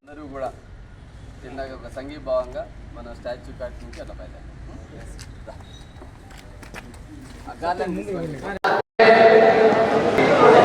అందరూ కూడా చిన్నగా ఒక సంఘీభావంగా మన స్టాచ్యూ కాటి నుంచి అట్లా బయట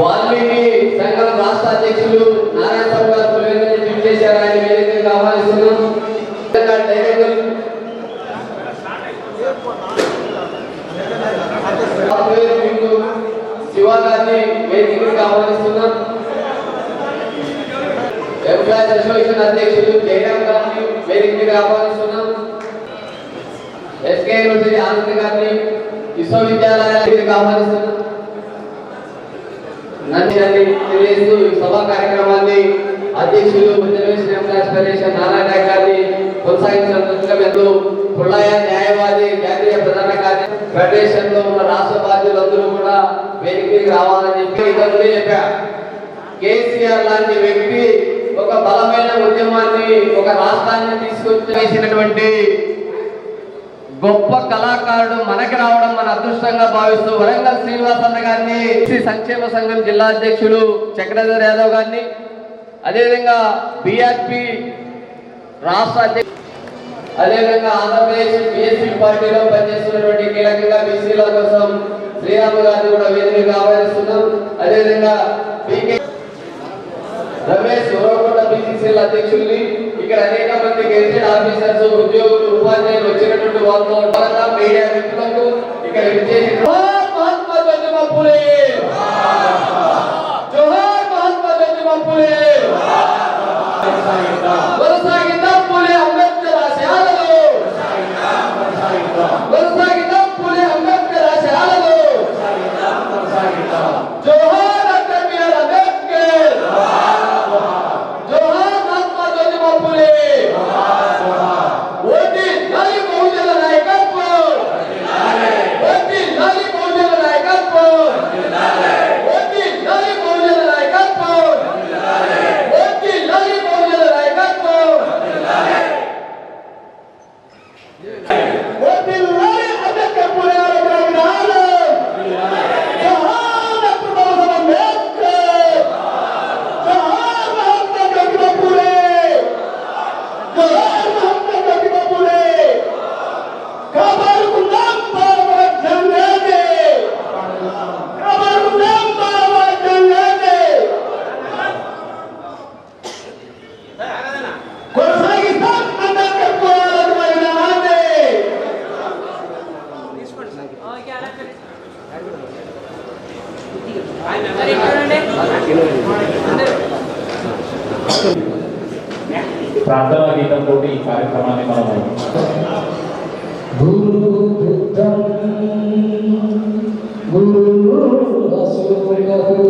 వాల్మీకి సంఘం రాష్ట్ర అధ్యక్షులు నారాయణ స్వామి గారు పులివెందుల ట్వీట్ చేశారు ఆయన వేదికగా ఆహ్వానిస్తున్నాం Telangana director software wing Shiva గారిని వేదికగా ఆహ్వానిస్తున్నాం ఎంప్లాయీస్ అసోసియేషన్ అధ్యక్షులు జయరామ్ గారిని వేదిక మీద ఆహ్వానిస్తున్నాం. ఎస్కే యూనివర్సిటీ ఆనంద్ గారిని విశ్వవిద్యాలయానికి ఆహ్వానిస్తున్నాం. నన్ను తెలియజేస్తూ సభా కార్యక్రమాన్ని అధ్యక్షులు రిజర్వేషన్ ఎంప్లాయ్ ఫెడరేషన్ నారాయణ గారిని కొనసాగించినందుకు ఎంతో. పుల్లయ్య న్యాయవాది జాతీయ ప్రధాన కార్య ఫెడరేషన్లో ఉన్న రాష్ట్ర బాధ్యులందరూ కూడా వేదికకి రావాలని చెప్పి ఇతరులు చెప్పారు కేసీఆర్ లాంటి వ్యక్తి ఒక బలమైన ఉద్యమాన్ని ఒక రాష్ట్రాన్ని తీసుకొచ్చినటువంటి గొప్ప కళాకారుడు మనకి రావడం మన అదృష్టంగా భావిస్తూ వరంగల్ శ్రీనివాస గారిని శ్రీ సంక్షేమ సంఘం జిల్లా అధ్యక్షులు చక్రధర్ యాదవ్ గారిని అదేవిధంగా బీఆర్పి రాష్ట్ర అధ్యక్షులు అదేవిధంగా ఆంధ్రప్రదేశ్ బీఎస్పీ పార్టీలో పనిచేస్తున్నటువంటి కీలకంగా బీసీల కోసం శ్రీరాము గారిని కూడా వేదికగా ఆహ్వానిస్తున్నాం. అదేవిధంగా పీకే రమేష్ ఉరవకొండ బీసీసీల అధ్యక్షుల్ని ఇక్కడ అనేక మంది గెజిటెడ్ ఆఫీసర్స్ ఉద్యోగులు ఉపాధ్యాయులు వచ్చినటువంటి వాళ్ళతో మీడియా మిత్రులకు ఇక్కడ విచ్చేసి Obrigado.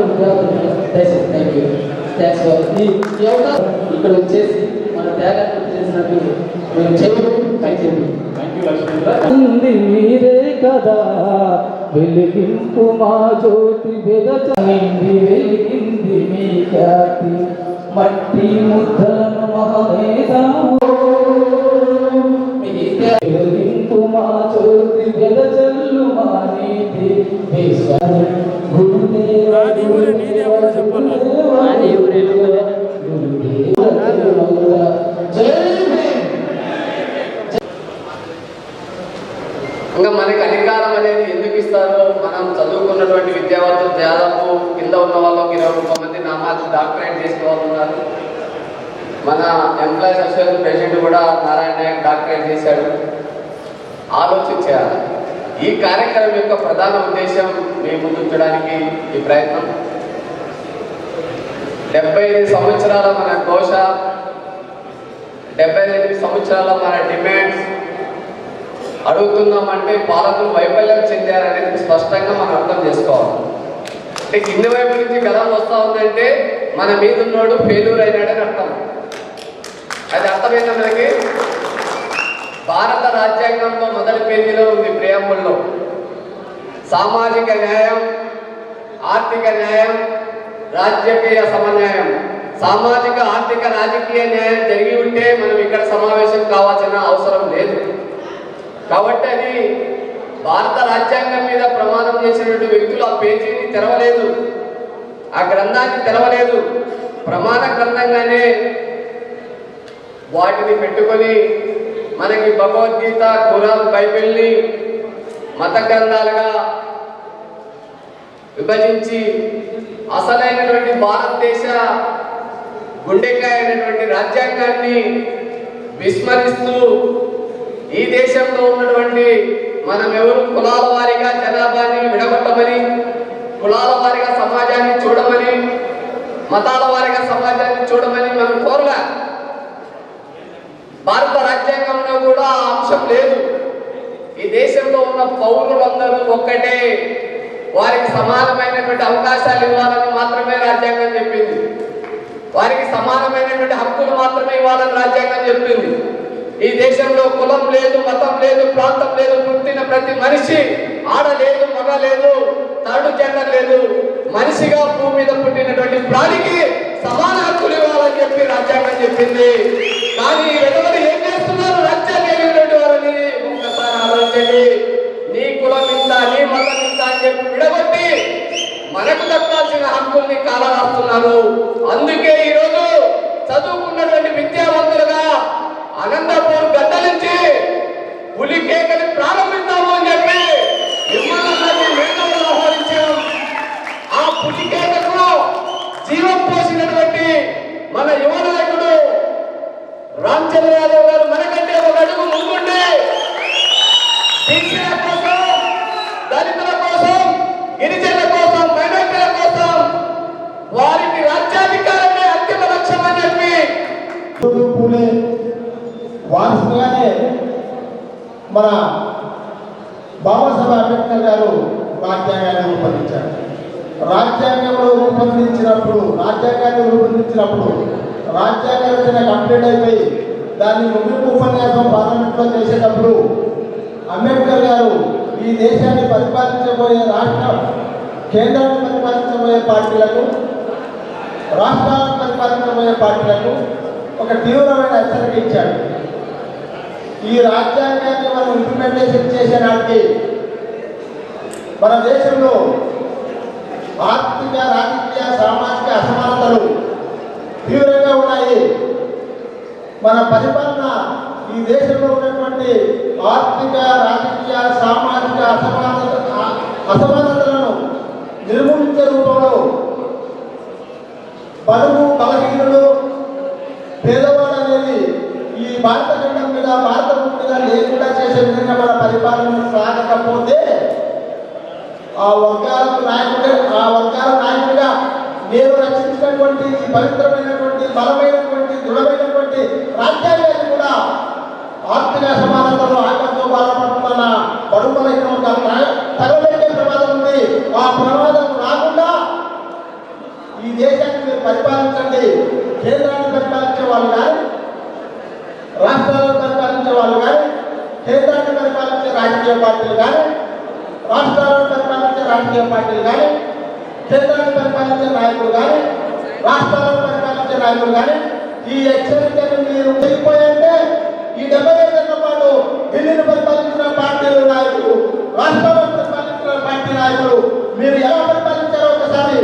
విద్యావంతులు దయచేసి థ్యాంక్ యూ థ్యాంక్స్ ఈ యోగా ఇక్కడ వచ్చేసి మన త్యాగాన్ని చేసినట్టు మేము పై ఉంది మీరే కదా వెలిగింపు మా జ్యోతి వెదచనింది వెలిగింది మీ ఖ్యాతి. మట్టి ముద్దలను మహమేధాము వెలిగింపు మా జ్యోతి వెదచల్లు మా నీతి. విశ్వ గురుదేవ గురుదేవ గురుదేవ గురుదేవ జై భీమ్ ఇంకా మనకి అధికారం అనేది ఎందుకు ఇస్తారో మనం చదువుకున్నటువంటి విద్యావంతులు దాదాపు కింద ఉన్న వాళ్ళకి ఇరవై ముప్పై మంది నామాలు డాక్టరేట్ చేసుకోవాలన్నారు మన మహిళా అసోసియేషన్ ప్రెసిడెంట్ కూడా నారాయణ నాయక్ డాక్టరేట్ చేశాడు? ఆలోచించాలి ఈ కార్యక్రమం యొక్క ప్రధాన ఉద్దేశం మీ ముందుంచడానికి ఈ ప్రయత్నం. డెబ్బై ఐదు సంవత్సరాల మన ఘోష డెబ్బై ఎనిమిది సంవత్సరాల మన డిమాండ్స్ అడుగుతున్నామంటే పాలకులు వైఫల్యం చెందారనేది స్పష్టంగా మనం అర్థం చేసుకోవాలి. అంటే కింది వైపు నుంచి గలం వస్తా ఉందంటే మన మీద ఉన్నోడు ఫెయిల్యూర్ అయినాడని అర్థం. అది అర్థమైందా మనకి భారత రాజ్యాంగంలో మొదటి పేజీలో ఉంది ప్రియాంబుల్లో. సామాజిక న్యాయం ఆర్థిక న్యాయం రాజకీయ సమన్వయం సామాజిక ఆర్థిక రాజకీయ న్యాయం జరిగి ఉంటే మనం ఇక్కడ సమావేశం కావాల్సిన అవసరం లేదు. కాబట్టి అది భారత రాజ్యాంగం మీద ప్రమాణం చేసినటువంటి వ్యక్తులు ఆ పేజీని తెరవలేదు. ఆ గ్రంథాన్ని తెరవలేదు. ప్రమాణ గ్రంథంగానే వాటిని పెట్టుకొని మనకి భగవద్గీత ఖురాన్ బైబిల్ని మత గ్రంథాలుగా విభజించి అసలైనటువంటి భారతదేశ గుండెకాయ అయినటువంటి రాజ్యాంగాన్ని విస్మరిస్తూ ఈ దేశంలో ఉన్నటువంటి మనం ఎవరు కులాల వారిగా జనాభాని విడగొట్టమని కులాల వారిగా సమాజాన్ని చూడమని మతాల వారిగా సమాజాన్ని చూడమని మనం కోరలే. భారత రాజ్యాంగంలో కూడా ఆ అంశం లేదు. ఈ దేశంలో ఉన్న పౌరులందరూ ఒక్కటే. వారికి సమానమైనటువంటి అవకాశాలు ఇవ్వాలని మాత్రమే రాజ్యాంగం చెప్పింది. వారికి సమానమైనటువంటి హక్కులు మాత్రమే ఇవ్వాలని రాజ్యాంగం చెప్పింది. ఈ దేశంలో కులం లేదు మతం లేదు ప్రాంతం లేదు పుట్టిన ప్రతి మనిషి ఆడ లేదు మగ లేదు థర్డ్ జెండర్ లేదు. మనిషిగా భూమి మీద పుట్టినటువంటి ప్రాణికి సమాన హక్కులు ఇవ్వాలని చెప్పి రాజ్యాంగం చెప్పింది. కానీ ఎవరు ఏం చేస్తున్నారు? రాజ్యాంగం ఏమిటంటే వారని ఒక్కసారి ఆలోచించండి. నీ కులం ఇంత నీ మతం ఇంత అని చెప్పి విడగొట్టి మనకు దక్కాల్సిన హక్కుల్ని కాలరాస్తున్నారు. అందుకే ఈరోజు చదువుకున్నటువంటి విద్యావంతులుగా అనంతపూర్ గడ్డ నుంచి పులి కేకలు ప్రారంభిద్దాము అని చెప్పి నిర్మాణాన్ని మేధావులు ఆహ్వానించాం ఆ పులి కేకకు జీవం పోసినటువంటి మన యువ నాయకుడు రామచంద్ర గారు మనకంటే ఒక అడుగు ముందుండి కోసం దళితుల కోసం గిరిజనుల కోసం మైనార్టీల కోసం వారికి రాజ్యాధికారమే అంతిమ లక్ష్యం చెప్పి పూలే వారసుగానే మన బాబాసాహెబ్ అంబేద్కర్ గారు రాజ్యాంగాన్ని రూపొందించారు. రాజ్యాంగంలో రూపొందించినప్పుడు రాజ్యాంగాన్ని రూపొందించినప్పుడు రాజ్యాంగం కంప్లీట్ అయిపోయి దాన్ని ముగింపు ఉపన్యాసం పార్లమెంట్లో చేసేటప్పుడు అంబేద్కర్ గారు ఈ దేశాన్ని పరిపాలించబోయే రాష్ట్ర కేంద్రాన్ని పరిపాలించబోయే పార్టీలకు రాష్ట్రాలను పరిపాలించబోయే పార్టీలకు ఒక తీవ్రమైన హెచ్చరిక ఇచ్చాడు. ఈ రాజ్యాంగాన్ని మనం ఇంప్లిమెంటేషన్ చేసే నాటికి మన దేశంలో ఆర్థిక రాజకీయ సామాజిక అసమానతలు తీవ్రంగా మన పరిపాలన ఈ దేశంలో ఉన్నటువంటి ఆర్థిక రాజకీయ సామాజిక అసమానత అసమానతలను నిర్మూలించే రూపంలో బడుగు బలహీనులు పేదవాడు అనేది ఈ భారత ఖండం మీద భారత మీద లేకుండా చేసే విధంగా మన పరిపాలన సాగకపోతే ఆ వర్గాలకు నాయకుడు ఆ వర్గాల నాయకుడిగా నేను రచించినటువంటి ఈ పవిత్రమైనటువంటి బలమైనటువంటి ఆర్థిక సమానతలో ఆటంతో బాధపడుతున్న బడుగు యొక్క తగబెట్టే ప్రమాదం ఉంది. ఆ ప్రమాదం రాకుండా ఈ దేశాన్ని మీరు పరిపాలించండి. కేంద్రాన్ని పరిపాలించే వాళ్ళు కానీ రాష్ట్రాలను పరిపాలించే వాళ్ళు కానీ కేంద్రాన్ని పరిపాలించే రాజకీయ పార్టీలు కానీ రాష్ట్రాలను పరిపాలించే రాజకీయ పార్టీలు కానీ కేంద్రాన్ని పరిపాలించే నాయకులు కానీ రాష్ట్రాలను పరిపాలించే నాయకులు కానీ ఈ హెచ్చరికను మీరు వెళ్ళిపోయంటే ఈ డెబ్బై ఐదేళ్ళ పాటు ఢిల్లీని పరిపాలించిన పార్టీలు నాయకులు రాష్ట్రాలను పరిపాలించిన పార్టీ నాయకులు మీరు ఎలా పరిపాలించారో ఒకసారి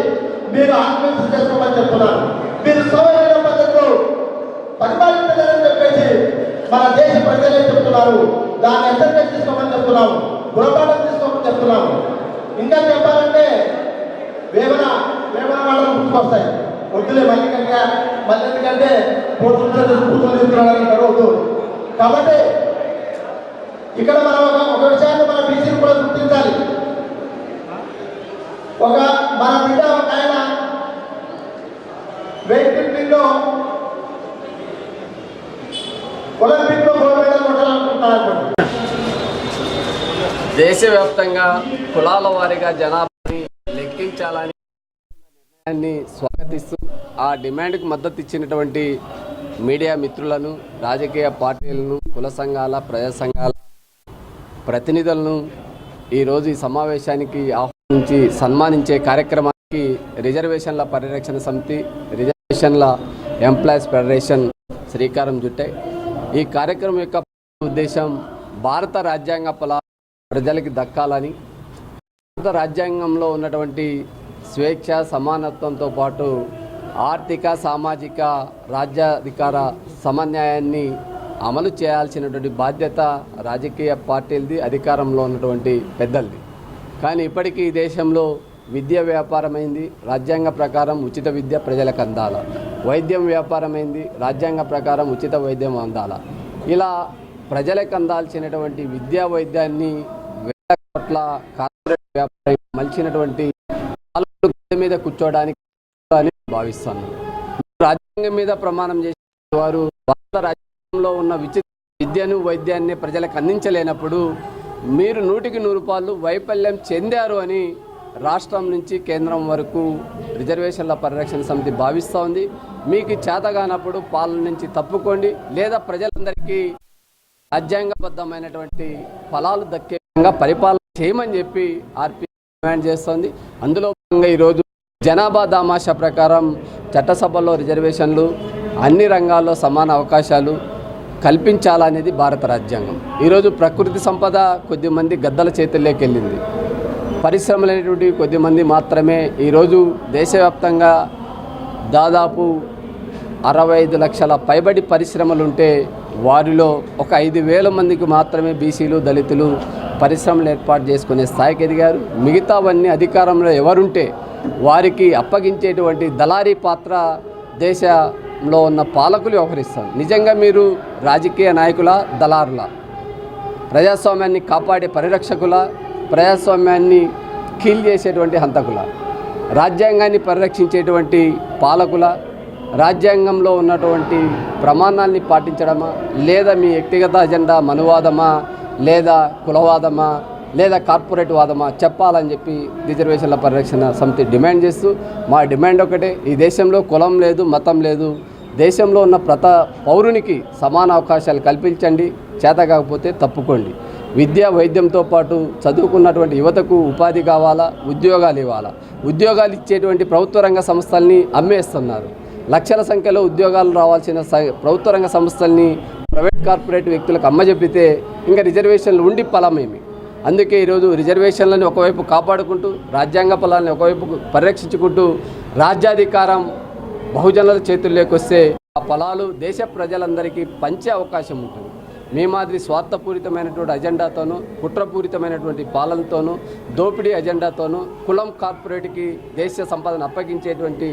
మీరు ఆత్మహత్య చేసుకోమని చెప్తున్నాను. మీరు సౌకర్య పద్ధతిలో పరిపాలించలేదని చెప్పేసి మన దేశ ప్రజలే చెప్తున్నారు. దాన్ని హెచ్చరిక తీసుకోమని చెప్తున్నాము. గుణపాఠం తీసుకోమని చెప్తున్నాము. ఇంకా చెప్పాలంటే వేమన వేమన వాళ్ళని గుర్తుకొస్తాయి. వద్దులే మళ్ళీ కనుక మళ్ళీ ఎందుకంటే పోతుంటే కూతురు తీసుకురావడానికి అంటారు కాబట్టి ఇక్కడ మనం ఒక విషయాన్ని మన బీసీలు కూడా గుర్తించాలి. ఒక మన బిడ్డ ఒక ఆయన వెయిట్ లిఫ్టింగ్లో ఒలింపిక్లో గోల్డ్ మెడల్ కొట్టాలనుకుంటున్నారు దేశవ్యాప్తంగా కులాల వారీగా జనాభాని లెక్కించాలని నిర్ణయాన్ని స్వాగతిస్తూ ఆ డిమాండ్కు మద్దతు ఇచ్చినటువంటి మీడియా మిత్రులను రాజకీయ పార్టీలను కుల సంఘాల ప్రజా సంఘాల ప్రతినిధులను ఈరోజు ఈ సమావేశానికి ఆహ్వానించి సన్మానించే కార్యక్రమానికి రిజర్వేషన్ల పరిరక్షణ సమితి రిజర్వేషన్ల ఎంప్లాయీస్ ఫెడరేషన్ శ్రీకారం చుట్టాయి ఈ కార్యక్రమం యొక్క ఉద్దేశం భారత రాజ్యాంగ ఫలా ప్రజలకి దక్కాలని భారత రాజ్యాంగంలో ఉన్నటువంటి స్వేచ్ఛ సమానత్వంతో పాటు ఆర్థిక సామాజిక రాజ్యాధికార సమన్యాయాన్ని అమలు చేయాల్సినటువంటి బాధ్యత రాజకీయ పార్టీలది అధికారంలో ఉన్నటువంటి పెద్దలది. కానీ ఇప్పటికీ ఈ దేశంలో విద్య వ్యాపారమైంది రాజ్యాంగ ప్రకారం ఉచిత విద్య ప్రజలకు అందాల. వైద్యం వ్యాపారమైంది రాజ్యాంగ ప్రకారం ఉచిత వైద్యం అందాల. ఇలా ప్రజలకు అందాల్సినటువంటి విద్యా వైద్యాన్ని వేల కోట్ల కార్పొరేట్ వ్యాపారం మలిచినటువంటి మీద కూర్చోవడానికి అని భావిస్తాను. రాజ్యాంగం మీద ప్రమాణం చేసిన వారు భారత రాజ్యాంగంలో ఉన్న విచిత్ర విద్యను వైద్యాన్ని ప్రజలకు అందించలేనప్పుడు మీరు నూటికి నూరు పాలు వైఫల్యం చెందారు అని రాష్ట్రం నుంచి కేంద్రం వరకు రిజర్వేషన్ల పరిరక్షణ సమితి భావిస్తూ ఉంది. మీకు చేతగానప్పుడు పాలన నుంచి తప్పుకోండి. లేదా ప్రజలందరికీ రాజ్యాంగబద్ధమైనటువంటి ఫలాలు దక్కే విధంగా పరిపాలన చేయమని చెప్పి ఆర్పీ డిమాండ్ చేస్తోంది. అందులో భాగంగా ఈరోజు జనాభా దామాషా ప్రకారం చట్టసభలో రిజర్వేషన్లు అన్ని రంగాల్లో సమాన అవకాశాలు కల్పించాలనేది భారత రాజ్యాంగం. ఈరోజు ప్రకృతి సంపద కొద్దిమంది గద్దల చేతుల్లోకి వెళ్ళింది. పరిశ్రమలైనటువంటి కొద్దిమంది మాత్రమే ఈరోజు దేశవ్యాప్తంగా దాదాపు అరవై ఐదు లక్షల పైబడి పరిశ్రమలు ఉంటే వారిలో ఒక ఐదు వేల మందికి మాత్రమే బీసీలు దళితులు పరిశ్రమలు ఏర్పాటు చేసుకునే స్థాయికి ఎదిగారు. మిగతావన్నీ అధికారంలో ఎవరుంటే వారికి అప్పగించేటువంటి దళారీ పాత్ర దేశంలో ఉన్న పాలకులు వ్యవహరిస్తారు. నిజంగా మీరు రాజకీయ నాయకుల దళారుల ప్రజాస్వామ్యాన్ని కాపాడే పరిరక్షకుల ప్రజాస్వామ్యాన్ని కీల్ చేసేటువంటి హంతకుల రాజ్యాంగాన్ని పరిరక్షించేటువంటి పాలకుల రాజ్యాంగంలో ఉన్నటువంటి ప్రమాణాల్ని పాటించడమా? లేదా మీ వ్యక్తిగత అజెండా మనువాదమా? లేదా కులవాదమా? లేదా కార్పొరేట్ వాదమా చెప్పాలని చెప్పి రిజర్వేషన్ల పరిరక్షణ సమితి డిమాండ్ చేస్తూ మా డిమాండ్ ఒకటే ఈ దేశంలో కులం లేదు మతం లేదు. దేశంలో ఉన్న ప్రత పౌరునికి సమాన అవకాశాలు కల్పించండి చేత కాకపోతే తప్పుకోండి. విద్య వైద్యంతో పాటు చదువుకున్నటువంటి యువతకు ఉపాధి కావాలా? ఉద్యోగాలు ఇవ్వాలా? ఉద్యోగాలు ఇచ్చేటువంటి ప్రభుత్వ రంగ సంస్థల్ని అమ్మేస్తున్నారు. లక్షల సంఖ్యలో ఉద్యోగాలు రావాల్సిన స- ప్రభుత్వ రంగ సంస్థల్ని ప్రైవేట్ కార్పొరేట్ వ్యక్తులకు అమ్మజెప్పితే ఇంకా రిజర్వేషన్లు ఉండి ఫలమేమి? అందుకే ఈరోజు రిజర్వేషన్లను ఒకవైపు కాపాడుకుంటూ రాజ్యాంగ ఫలాన్ని ఒకవైపు పరిరక్షించుకుంటూ రాజ్యాధికారం బహుజనుల చేతుల్లోకి వస్తే ఆ ఫలాలు దేశ ప్రజలందరికీ పంచే అవకాశం ఉంటుంది. మీ మాదిరి స్వార్థపూరితమైనటువంటి అజెండాతోనూ కుట్రపూరితమైనటువంటి పాలనతోనూ దోపిడీ అజెండాతోనూ కులం కార్పొరేట్కి దేశ సంపదను అప్పగించేటువంటి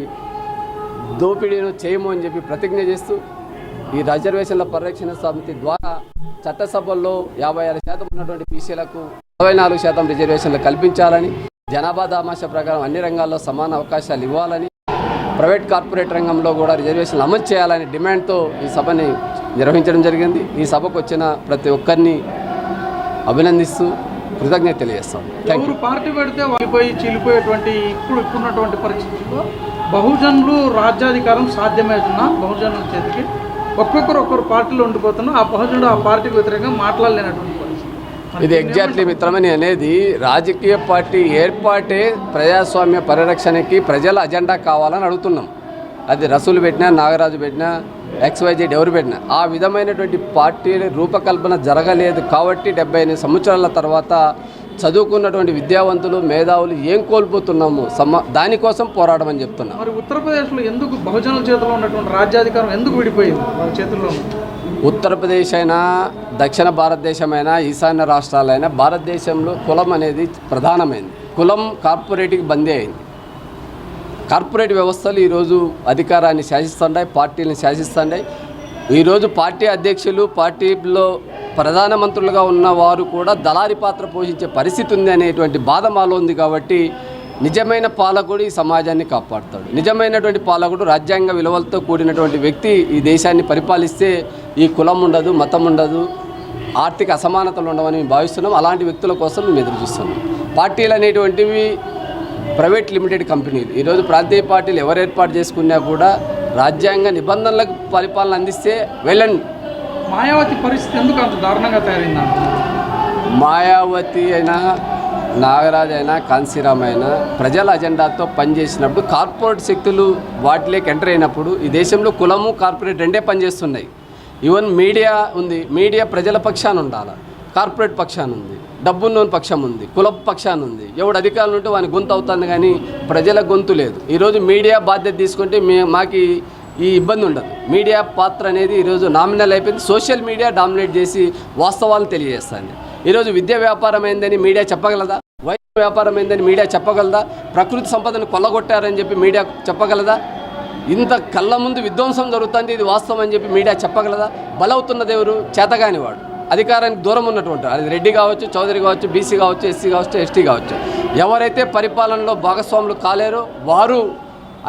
దోపిడీను చేయము అని చెప్పి ప్రతిజ్ఞ చేస్తూ ఈ రిజర్వేషన్ల పరిరక్షణ సమితి ద్వారా చట్టసభల్లో యాభై ఆరు శాతం ఉన్నటువంటి బీసీలకు అరవై నాలుగు శాతం రిజర్వేషన్లు కల్పించాలని జనాభా దామాష ప్రకారం అన్ని రంగాల్లో సమాన అవకాశాలు ఇవ్వాలని ప్రైవేట్ కార్పొరేట్ రంగంలో కూడా రిజర్వేషన్లు అమలు చేయాలనే డిమాండ్తో ఈ సభని నిర్వహించడం జరిగింది. ఈ సభకు వచ్చిన ప్రతి ఒక్కరిని అభినందిస్తూ కృతజ్ఞత తెలియజేస్తాం. ఎవరు పార్టీ పెడితే వాడిపోయి చీలిపోయేటువంటి ఇప్పుడు ఇప్పుడున్నటువంటి పరిస్థితుల్లో బహుజనులు రాజ్యాధికారం సాధ్యమవుతున్నా బహుజనుల చేతికి ఒక్కొక్కరు ఒక్కొక్కరు పార్టీలో ఉండిపోతున్నా ఆ బహుజనుడు ఆ పార్టీకి వ్యతిరేకంగా మాట్లాడలేనటువంటి ఇది ఎగ్జాక్ట్లీ మిత్రమని అనేది రాజకీయ పార్టీ ఏర్పాటే ప్రజాస్వామ్య పరిరక్షణకి ప్రజల అజెండా కావాలని అడుగుతున్నాం. అది రసూలు పెట్టినా నాగరాజు పెట్టినా ఎక్స్వైజెడ్ ఎవరు పెట్టినా. ఆ విధమైనటువంటి పార్టీ రూపకల్పన జరగలేదు కాబట్టి డెబ్బై ఎనిమిది సంవత్సరాల తర్వాత చదువుకున్నటువంటి విద్యావంతులు మేధావులు ఏం కోల్పోతున్నాము సమ దానికోసం పోరాడమని చెప్తున్నాం. మరి ఉత్తరప్రదేశ్లో ఎందుకు బహుజనుల చేతిలో ఉన్నటువంటి రాజ్యాధికారం ఎందుకు విడిపోయింది వాళ్ళ చేతుల్లో? ఉత్తరప్రదేశ్ అయినా దక్షిణ భారతదేశమైనా ఈశాన్య రాష్ట్రాలైనా భారతదేశంలో కులం అనేది ప్రధానమైంది. కులం కార్పొరేట్కి బందీ అయింది. కార్పొరేట్ వ్యవస్థలు ఈరోజు అధికారాన్ని శాసిస్తుంటాయి పార్టీలను శాసిస్తుంటాయి ఈరోజు పార్టీ అధ్యక్షులు పార్టీలో ప్రధానమంత్రులుగా ఉన్న వారు కూడా దళారి పాత్ర పోషించే పరిస్థితి ఉంది అనేటువంటి బాధ మాలో ఉంది కాబట్టి నిజమైన పాలకుడు ఈ సమాజాన్ని కాపాడుతాడు. నిజమైనటువంటి పాలకుడు రాజ్యాంగ విలువలతో కూడినటువంటి వ్యక్తి ఈ దేశాన్ని పరిపాలిస్తే ఈ కులం ఉండదు మతం ఉండదు ఆర్థిక అసమానతలు ఉండవని మేము భావిస్తున్నాం. అలాంటి వ్యక్తుల కోసం మేము ఎదురు చూస్తున్నాం. పార్టీలు అనేటువంటివి ప్రైవేట్ లిమిటెడ్ కంపెనీలు. ఈరోజు ప్రాంతీయ పార్టీలు ఎవరు ఏర్పాటు చేసుకున్నా కూడా రాజ్యాంగ నిబంధనలకు పరిపాలన అందిస్తే వెళ్ళండి. మాయావతి పరిస్థితి ఎందుకు అంత దారుణంగా తయారైంది మాయావతి అయినా నాగరాజ్ అయినా కాంశీరామ్ అయినా ప్రజల అజెండాతో పనిచేసినప్పుడు కార్పొరేట్ శక్తులు వాటిలోకి ఎంటర్ అయినప్పుడు ఈ దేశంలో కులము కార్పొరేట్ రెండే పనిచేస్తున్నాయి. ఈవెన్ మీడియా ఉంది. మీడియా ప్రజల పక్షాన ఉండాలి? కార్పొరేట్ పక్షాన ఉంది. డబ్బున్నోని పక్షం ఉంది కుల పక్షాన్ని ఉంది ఎవడు అధికారులు ఉంటే వాని గొంతు అవుతుంది కానీ ప్రజల గొంతు లేదు. ఈరోజు మీడియా బాధ్యత తీసుకుంటే మే మాకు ఈ ఇబ్బంది ఉండదు. మీడియా పాత్ర అనేది ఈరోజు నామినల్ అయిపోయింది. సోషల్ మీడియా డామినేట్ చేసి వాస్తవాలను తెలియజేస్తుంది. ఈరోజు విద్యా వ్యాపారం అయిందని మీడియా చెప్పగలదా? వైద్య వ్యాపారం అయిందని మీడియా చెప్పగలదా? ప్రకృతి సంపదను కొల్లగొట్టారని చెప్పి మీడియా చెప్పగలదా? ఇంత కళ్ళ ముందు విధ్వంసం జరుగుతుంది ఇది వాస్తవం అని చెప్పి మీడియా చెప్పగలదా? బలవుతున్నది ఎవరు? చేతగానివాడు. అధికారానికి దూరం ఉన్నటువంటి అది రెడ్డి కావచ్చు చౌదరి కావచ్చు బీసీ కావచ్చు ఎస్సీ కావచ్చు ఎస్టీ కావచ్చు. ఎవరైతే పరిపాలనలో భాగస్వాములు కాలేరో వారు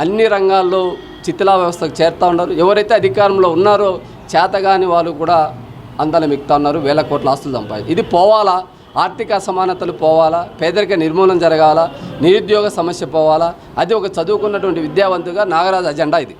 అన్ని రంగాల్లో చిత్తులా వ్యవస్థకు చేరుతూ ఉన్నారు. ఎవరైతే అధికారంలో ఉన్నారో చేతగాని వాళ్ళు కూడా అందలం ఎక్కుతా ఉన్నారు వేల కోట్ల ఆస్తులు సంపాది ఇది పోవాలా? ఆర్థిక అసమానతలు పోవాలా? పేదరిక నిర్మూలన జరగాల? నిరుద్యోగ సమస్య పోవాలా? అది ఒక చదువుకున్నటువంటి విద్యావంతుగా నాగరాజు అజెండా ఇది.